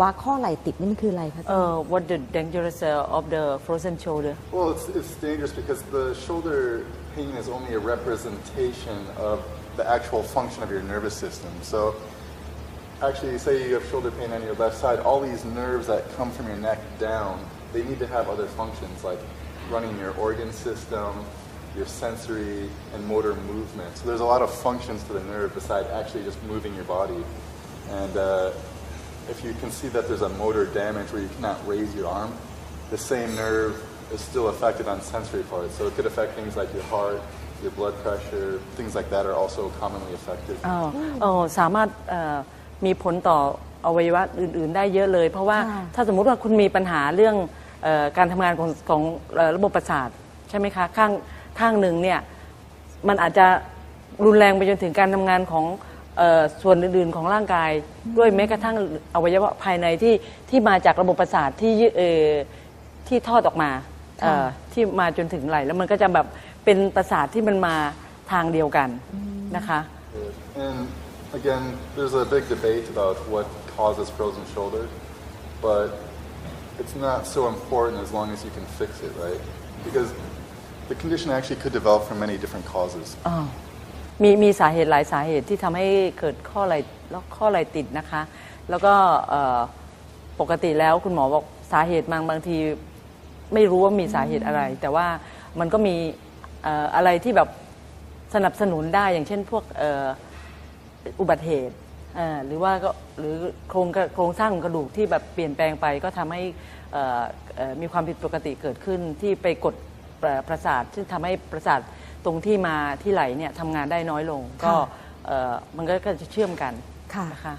ว่าข้อไหล่ติดนี่มันคืออะไรคะ Uh, what the dangerous uh, of the frozen shoulder? Well, it's, it's dangerous because the shoulder pain is only a representation of the actual function of your nervous system. So, actually, say you have shoulder pain on your left side, all these nerves that come from your neck down, they need to have other functions like running your organ system, your sensory and motor movement. So, there's a lot of functions to the nerve besides actually just moving your body. And uh, if you can see that there's a motor damage where you cannot raise your arm, the same nerve is still affected on sensory parts. So it could affect things like your heart, your blood pressure, things like that are also commonly affected. อ๋อเออสามารถเอ่อมีผลต่ออวัยวะอื่น ๆ ได้เยอะเลย เพราะว่าค่ะถ้าสมมุติว่าคุณมีปัญหาเรื่องเออการทำงานของของเอ่อระบบประสาทใช่ไหมคะข้างข้างหนึ่งเนี่ยมันอาจจะรุนแรงไปจนถึงการทำงานของเอ่อ ส่วนอื่นๆของร่างกายด้วยแม้กระทั่งอวัยวะภายในที่ที่มาจากระบบประสาทที่ยึเอ่อที่ทอดออกมาเอ่อที่มาจนถึงไหล่แล้วมันก็จะแบบเป็นประสาทที่มันมาทางเดียวกันนะคะ And again, there's a big debate about what causes frozen shoulder, but it's not so important as long as you can fix it, right? Because the condition actually could develop from many different causes. มีมีสาเหตุหลายสาเหตุที่ทำให้เกิดข้อไหลแล้วข้อไหลติดนะคะ แล้วก็เอ่อปกติแล้วคุณหมอบอกสาเหตุบางบางทีไม่รู้ว่ามีสาเหตุอะไร แต่ว่ามันก็มีเอ่ออะไรที่แบบสนับสนุนได้อย่างเช่นพวกเอ่ออุบัติเหตุเอ่อหรือว่าก็หรือโครงกระโครงสร้างของกระดูกที่แบบเปลี่ยนแปลงไปก็ทำให้เอ่อเอ่อมีความผิดปกติเกิดขึ้นที่ไปกดประประสาทซึ่งทำให้ประสาท ตรงที่มาที่ไหลเนี่ยทำงานได้น้อยลง ก็เอ่อมันก็ก็จะเชื่อมกันค่ะ นะคะ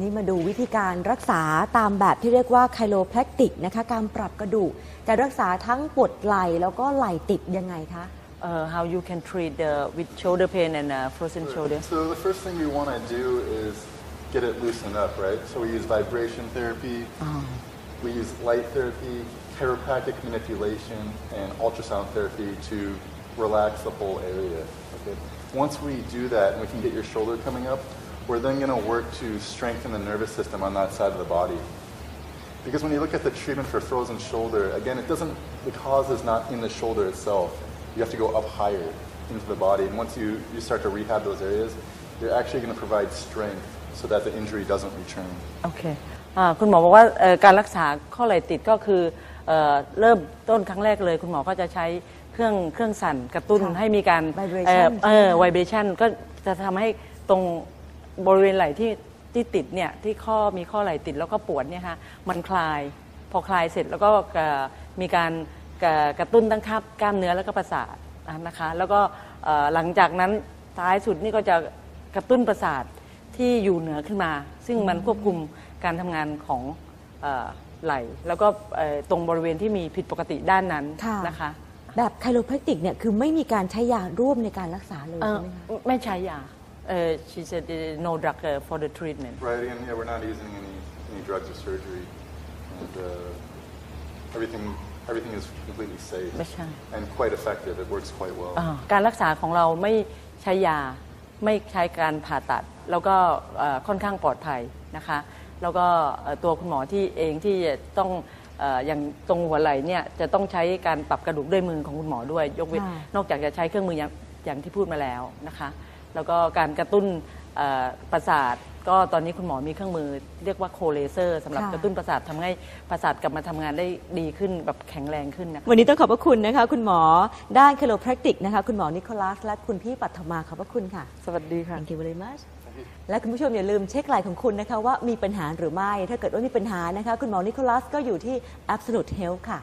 นี่มาดูวิธีการรักษาตามแบบที่เรียกว่าไคโ o แพ c ติกนะคะ การปรับกระดูกจะรักษาทั้งปวดไหล่แล้วก็ไหล่ติดยังไงคะ uh, how you can treat the with shoulder pain and uh, frozen shoulder So the first thing we want to do is get it loosened up, right? So we use vibration therapy, we use light therapy, chiropractic manipulation, and ultrasound therapy to relax the whole area. Okay. Once we do that and we can get your shoulder coming up, we're then going to work to strengthen the nervous system on that side of the body. Because when you look at the treatment for frozen shoulder, again, it doesn't, the cause is not in the shoulder itself. You have to go up higher into the body. And once you, you start to rehab those areas, you're actually going to provide strength so that the injury doesn't return. โอเคอ่าคุณหมอบอกว่าเอ่อการรักษาข้อไหล่ติดก็คือเอ่อเริ่มต้นครั้งแรกเลย คุณหมอก็จะใช้ เครื่องเครื่องสั่นกระตุ้นค่ะให้มีการ Vibration เออไวเบชันก็จะทำให้ตรงบริเวณไหล่ที่ที่ติดเนี่ยที่ข้อมีข้อไหล่ติดแล้วก็ปวดเนี่ยฮะมันคลาย พอคลายเสร็จแล้วก็เอ่อมีการกระกระตุ้นตั้งคับกล้ามเนื้อแล้วก็ประสาทอะนะคะ แล้วก็เอ่อหลังจากนั้นท้ายสุดนี่ก็จะกระตุ้นประสาทที่อยู่เหนือขึ้นมา ซึ่งมันควบคุมการทำงานของเอ่อไหล่แล้วก็เอ่อตรงบริเวณที่มีผิดปกติด้านนั้นค่ะ นะคะ แบบไคโ o แพ c ติกเนี่ยคือไม่มีการใช้ยาร่วมในการรักษาเลยเอ่อใช่ไหมคะ ไม่ใช้ยาเอ่อ she said uh, no drug uh, for the treatment Right, and yeah, we're not using any, any drugs or surgery. And uh, everything, everything is completely safe ไม่ใช่ and quite effective. It works quite well. อ่าการรักษาของเราไม่ใช้ยา ไม่ใช้การผ่าตัด แล้วก็เอ่อค่อนข้างปลอดภัยนะคะ แล้วก็เอ่อตัวคุณหมอที่เองที่จะต้องเอ่ออย่างตรงหัวไหล่เนี่ยจะต้องใช้การปรับกระดูกด้วยมือของคุณหมอด้วย ยกเว้นค่ะนอกจากจะใช้เครื่องมืออย่างอย่างที่พูดมาแล้วนะคะ แล้วก็การกระตุ้นเอ่อประสาทก็ตอนนี้คุณหมอมีเครื่องมือเรียกว่าโคเลเซอร์สำหรับค่ะกระตุ้นประสาททำให้ประสาทกลับมาทำงานได้ดีขึ้นแบบแข็งแรงขึ้นนะคะวันนี้ต้องขอบพระคุณนะคะ คุณหมอด้านไคโ o แพ c ติกนะคะ คุณหมอนิโคลัสและคุณพี่ปัทมาขอบพระคุณค่ะ สวัสดีค่ะ Thank you very much และคุณผู้ชมอย่าลืมเช็คไหล่ของคุณนะคะว่ามีปัญหาหรือไม่ ถ้าเกิดว่ามีปัญหานะคะ คุณหมอนิโคลัสก็อยู่ที่ Absolute Health ค่ะ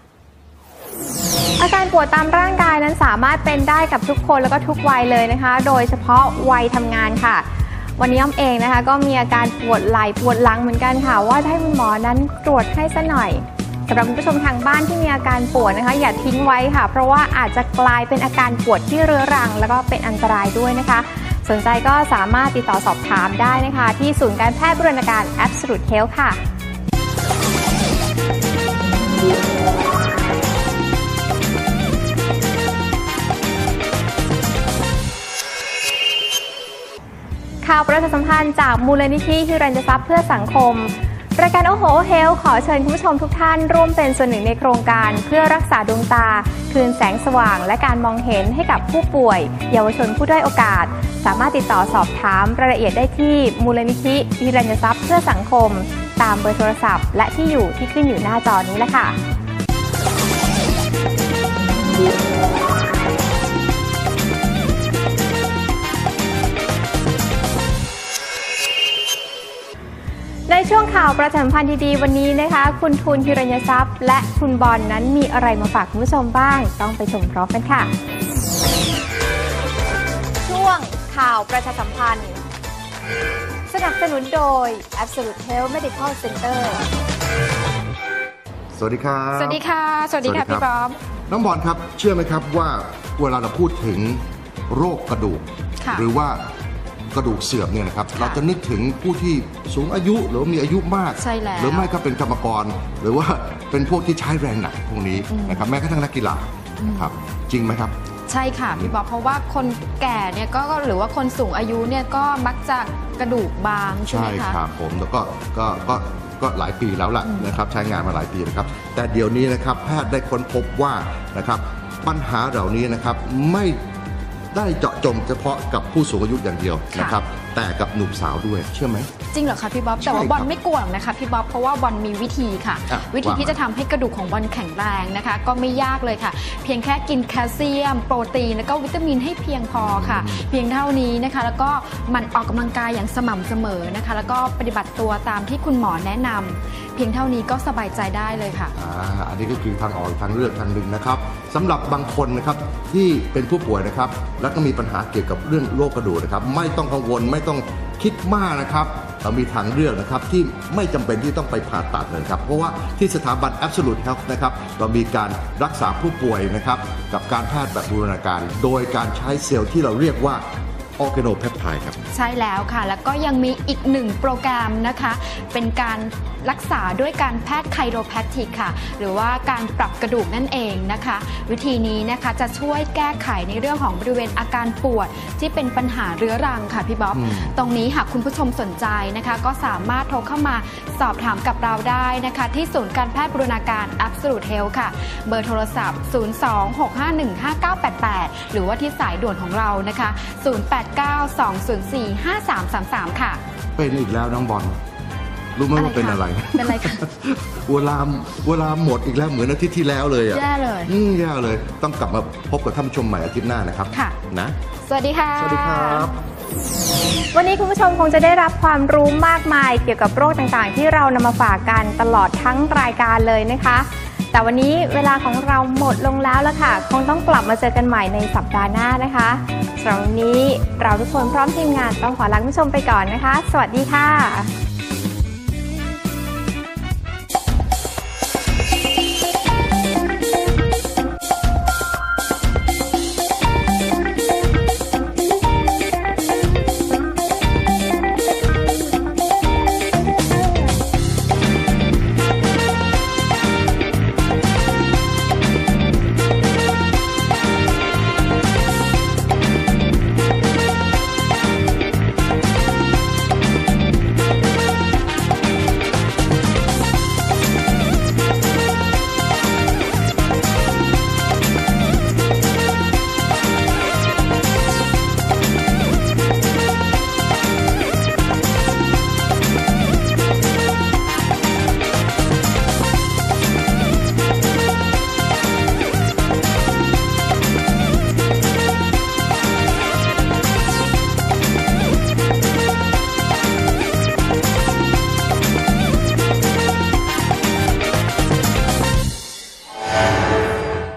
อาการปวดตามร่างกายนั้นสามารถเป็นได้กับทุกคนแล้วก็ทุกวัยเลยนะคะ โดยเฉพาะวัยทำงานค่ะ วันนี้อ้อมเองนะคะ ก็มีอาการปวดไหล่ปวดหลังเหมือนกันค่ะ ว่าให้คุณหมอนั้นตรวจให้ซะหน่อยสำหรับคุณผู้ชมทางบ้านที่มีอาการปวดนะคะ อย่าทิ้งไว้ค่ะ เพราะว่าอาจจะกลายเป็นอาการปวดที่เรื้อรัง แล้วก็เป็นอันตรายด้วยนะคะ สนใจก็สามารถติดต่อสอบถามได้นะคะ ที่ศูนย์การแพทย์บูรณาการ Absolute Health ค่ะข่าวประชาสัมพันธ์จากมูลนิธิฮิรัญทรัพย์เพื่อสังคม รายการโอโหเฮลขอเชิญคุณผู้ชมทุกท่าน ร่วมเป็นส่วนหนึ่งในโครงการ เพื่อรักษาดวงตา คืนแสงสว่าง และการมองเห็นให้กับผู้ป่วย เยาวชนผู้ด้อยโอกาส สามารถติดต่อสอบถามรายละเอียดได้ที่มูลนิธิวิรัญทรัพย์เพื่อสังคม ตามเบอร์โทรศัพท์ และที่อยู่ที่ขึ้นอยู่หน้าจอนี้แหละค่ะ ช่วงข่าวประชาสัมพันธ์ดีๆวันนี้นะคะ คุณทูนฮิรัญทรัพย์ และคุณบอลนนั้นมีอะไรมาฝากคุณผู้ชมบ้าง ต้องไปชมพร้อมกันค่ะ ช่วงข่าวประชาสัมพันธ์ สนับสนุนโดย Absolute Health Medical Center สวัสดีครับสวัสดีค่ะ สวัสดีค่ะสวัสดีพี่ครับบ๊อบน้องบอลครับ เชื่อไหมครับว่าเวลาเราพูดถึงโรคกระดูกค่ะหรือว่า กระดูกเสื่อมเนี่ยนะครับค่ะเราจะนึกถึงผู้ที่สูงอายุหรือว่ามีอายุมาก ใช่แล้ว หรือไม่ก็เป็นกรรมกร หรือว่าเป็นพวกที่ใช้แรงหนักพวกนี้นะครับแม้กระทั่งนักกีฬานะครับจริงไหมครับ ใช่ค่ะพี่บอกเพราะว่าคนแก่เนี่ยก็ก็หรือว่าคนสูงอายุเนี่ยก็มักจะกระดูกบางใช่ไหมคะ ครับผมแล้วก็ก็ก็ก็หลายปีแล้วล่ะนะครับใช้งานมาหลายปีนะครับ แต่เดี๋ยวนี้นะครับแพทย์ได้ค้นพบว่านะครับปัญหาเหล่านี้นะครับไม่ ได้เจาะจงเฉพาะกับผู้สูงอายุอย่างเดียวค่ะนะครับ แต่กับหนุ่มสาวด้วยเชื่อไหม จริงเหรอคะพี่บ๊อบแต่ว่าใช่ครับบอลไม่กลัวหรอกนะคะพี่บ๊อบเพราะว่าบอลมีวิธีค่ะ อะวิธีว่ามาที่จะทำให้กระดูกของบอลแข็งแรงนะคะ ก็ไม่ยากเลยค่ะ เพียงแค่กินแคลเซียม โปรตีนแล้วก็วิตามินให้เพียงพอค่ะ เพียงเท่านี้นะคะ แล้วก็หมันออกกำลังกายอย่างสม่ำเสมอนะคะ แล้วก็ปฏิบัติตัวตามที่คุณหมอแนะนำเพียงเท่านี้ก็สบายใจได้เลยค่ะ อ่าอันนี้ก็คือทางออกทางเลือกทางหนึ่งนะครับ สำหรับบางคนนะครับที่เป็นผู้ป่วยนะครับ แล้วก็มีปัญหาเกี่ยวกับเรื่องโรคกระดูกนะครับ ไม่ต้องกังวลไม่ต้องคิดมากนะครับเรามีทางเลือกนะครับที่ไม่จำเป็นที่ต้องไปผ่าตัดเลยครับ เพราะว่าที่สถาบัน Absolute Health นะครับเรามีการรักษาผู้ป่วยนะครับกับการแพทย์แบบบูรณาการ โดยการใช้เซลล์ที่เราเรียกว่า ออร์แกโนเพปไทด์ครับ ใช่แล้วค่ะ แล้วก็ยังมีอีกหนึ่งโปรแกรมนะคะ เป็นการรักษาด้วยการแพทย์ไคโรแพคติกค่ะ หรือว่าการปรับกระดูกนั่นเองนะคะ วิธีนี้นะคะจะช่วยแก้ไขในเรื่องของบริเวณอาการปวด ที่เป็นปัญหาเรื้อรังค่ะพี่บ๊อบอืมตรงนี้หากคุณผู้ชมสนใจนะคะ ก็สามารถโทรเข้ามาสอบถามกับเราได้นะคะ ที่ศูนย์การแพทย์บรูรณาการ Absolute Health ค่ะ เบอร์โทรศัพท์ 026515988 หรือว่าที่สายด่วนของเรานะคะ0892045333 ค่ะ เป็นอีกแล้วน้องบอลรู้ไหมว่าเป็นอะไรเป็นอะไรคะเวลาเวลาหมดอีกแล้วเหมือนอาทิตย์ที่แล้วเลยอะแย่เลยอืมแย่เลย ต้องกลับมาพบกับท่านผู้ชมใหม่อาทิตย์หน้านะครับค่ะนะ สวัสดีค่ะ สวัสดีครับ วันนี้คุณผู้ชมคงจะได้รับความรู้มากมายเกี่ยวกับโรคต่างๆ ที่เรานำมาฝากกันตลอดทั้งรายการเลยนะคะ แต่วันนี้เวลาของเราหมดลงแล้วละค่ะ คงต้องกลับมาเจอกันใหม่ในสัปดาห์หน้านะคะสำหรับวันนี้เราทุกคนพร้อมทีมงานต้องขอลาคุณผู้ชมไปก่อนนะคะ สวัสดีค่ะ